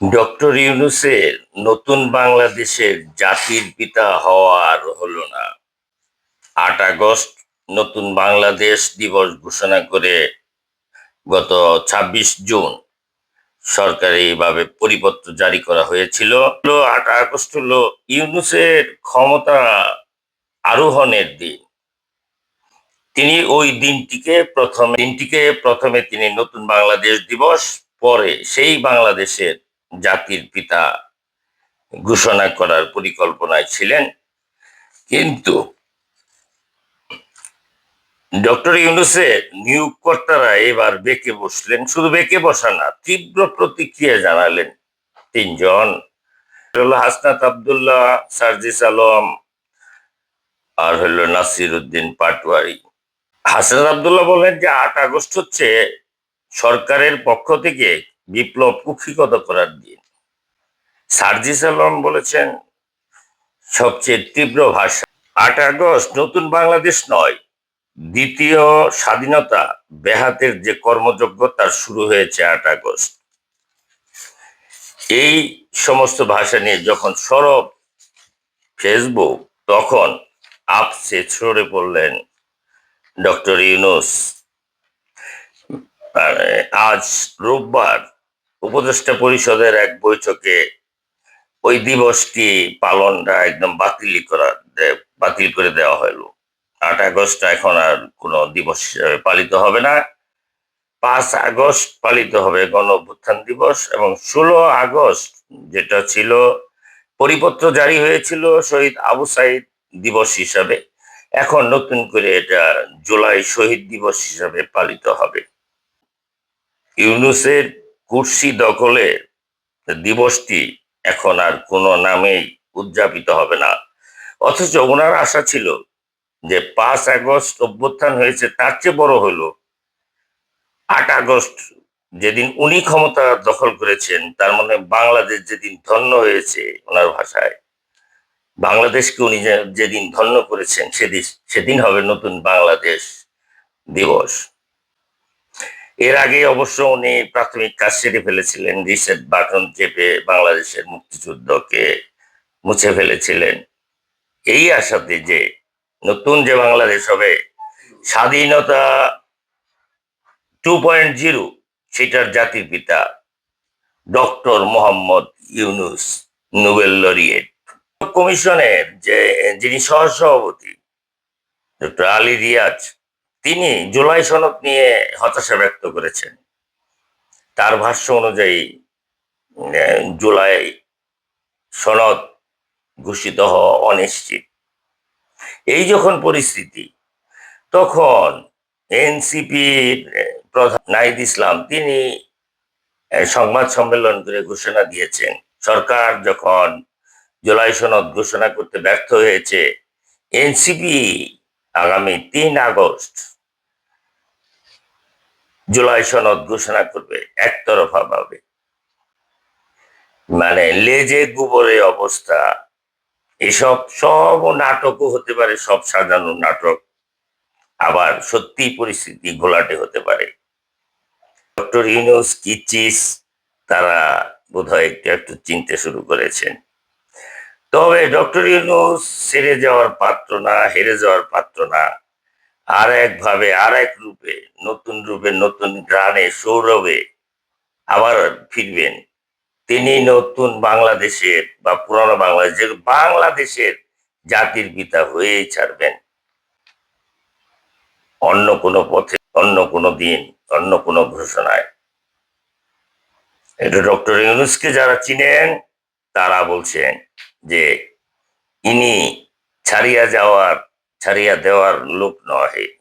Doctor ইউনুসের নতুন বাংলাদেশের জাতির পিতা হওয়ার হলো না। আট আগস্ট নতুন বাংলাদেশ দিবস ঘোষণা করে গত ২৬ জুন সরকারিভাবে পরিপত্র জারি করা হয়েছিল। আট আগস্ট হলো ইউনুসের ক্ষমতা আরোহণের দিন। তিনি ওই দিনটিকে প্রথমে দিনটিকে প্রথমে তিনি নতুন বাংলাদেশ দিবস পরে সেই বাংলাদেশের জাতির পিতা ঘোষণা করার পরিকল্পনায় ছিলেন। কিন্তু ডক্টর ইউনুসের নিয়োগকর্তারা এবার বেঁকে বসলেন। শুধু বেঁকে বসা না, তীব্র প্রতিক্রিয়া জানালেন তিনজন। হাসনাত আবদুল্লাহ, সার্জিস আলম, আর হলো নাসির উদ্দিন পাটওয়ারি হাসনাত আবদুল্লাহ বলেন যে, আট আগস্ট হচ্ছে সরকারের পক্ষ থেকে বিপ্লব কুক্ষিগত করার দিন। সার্জিস আলম বলেছেন, সবচেয়ে তীব্র ভাষা। আট আগস্ট নতুন বাংলাদেশ নয়, দ্বিতীয় স্বাধীনতা ব্যাহাতের যে কর্মযজ্ঞ তার শুরু হয়েছে আট আগস্ট। এই সমস্ত ভাষা নিয়ে যখন সরব ফেসবুক, তখন আপসে ছড়ে পড়লেন ডক্টর ইউনুস। আজ রোববার উপদেষ্টা পরিষদের এক বৈঠকে ওই দিবসটি পালনটা একদম বাতিল করা বাতিল করে দেওয়া হলো। আট আগস্ট এখন আর কোনো দিবস পালিত হবে না। পাঁচ আগস্ট পালিত হবে গণ অভ্যুত্থান দিবস এবং ষোলো আগস্ট যেটা ছিল পরিপত্র জারি হয়েছিল শহীদ আবু সাইদ দিবস হিসাবে। এখন নতুন করে এটা জুলাই শহীদ দিবস হিসাবে পালিত হবে। ইউনুসের কুর্সি দখলে দিবসটি এখন আর কোনো নামেই উদযাপিত হবে না। অথচ ওনার আশা ছিল যে পাঁচ আগস্ট অভ্যুত্থান হয়েছে, তার চেয়ে বড় হলো আট আগস্ট যেদিন উনি ক্ষমতা দখল করেছেন, তার মানে বাংলাদেশ যেদিন ধন্য হয়েছে ওনার ভাষায়, বাংলাদেশকে উনি যেদিন ধন্য করেছেন, সেদিন সেদিন হবে নতুন বাংলাদেশ দিবস। এর আগে অবশ্য উনি প্রাথমিক কাজ সেরে ফেলেছিলেন, রিসেট বাটন চেপে বাংলাদেশের মুক্তিযুদ্ধকে মুছে ফেলেছিলেন। এই আশাতে যে নতুন যে বাংলাদেশ হবে, স্বাধীনতা টু পয়েন্ট জিরো, সেটার জাতির পিতা doctor Muhammad Yunus Nobel laureate. কমিশনের যে, যিনি সহসভাপতি, ডক্টর আলী রিয়াজ তিনি জুলাই সনদ নিয়ে হতাশা ব্যক্ত করেছেন। তার ভাষ্য অনুযায়ী জুলাই সনদ ঘোষিত হওয়া অনিশ্চিত। এই যখন পরিস্থিতি, তখন এনসিপির প্রধান নাইদ ইসলাম তিনি সংবাদ সম্মেলন করে ঘোষণা দিয়েছেন। সরকার যখন জুলাই সনদ ঘোষণা করতে ব্যর্থ হয়েছে, এনসিপি আগামী তিন আগস্ট জুলাই সনদ ঘোষণা করবে একতরফা ভাবে। মানে লেজে গোবরে অবস্থা, এসব সব নাটকও হতে পারে, সব সাজানো নাটক। আবার সত্যি পরিস্থিতি ঘোলাটে হতে পারে। ডক্টর ইউনুস কিচিস তারা বোধহয় একটু একটু চিনতে শুরু করেছেন। তবে ডক্টর ইউনুস সেরে যাওয়ার পাত্র না, হেরে যাওয়ার পাত্র না। আর একভাবে আর এক রূপে, নতুন রূপে, নতুন গ্রানে সৌরভে আবার ফিরবেন। তিনি নতুন বাংলাদেশের বা পুরনো বাংলাদেশের বাংলাদেশের জাতির পিতা হয়েই ছাড়বেন। অন্য কোনো পথে, অন্য কোনো দিন, অন্য কোনো ঘোষণায়। এটা ডক্টর ইউনুসকে যারা চিনেন, তারা বলছেন যে ইনি ছাড়িয়া যাওয়ার ছাড়িয়া দেওয়ার লোক নহে।